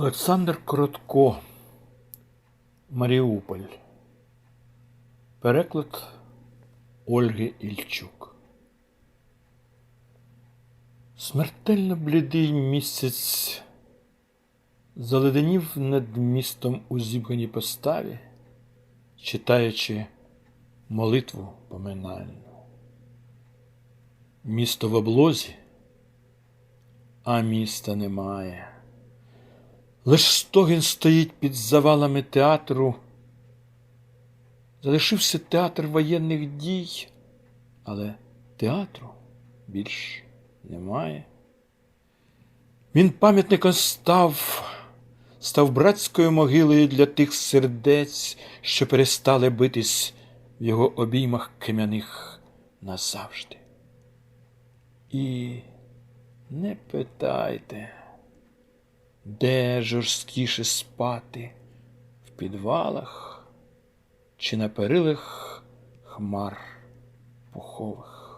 Олександр Коротко, Маріуполь. Переклад Ольги Ільчук. Смертельно блідий місяць заледенів над містом у зібганій поставі, читаючи молитву поминальну. Місто в облозі, а міста немає. Лиш стогін стоїть під завалами театру. Залишився театр воєнних дій, але театру більш немає. Він пам'ятником став, став братською могилою для тих сердець, що перестали битись в його обіймах кам'яних назавжди. І не питайте. Де жорсткіше спати в підвалах чи на перилах хмар пухових?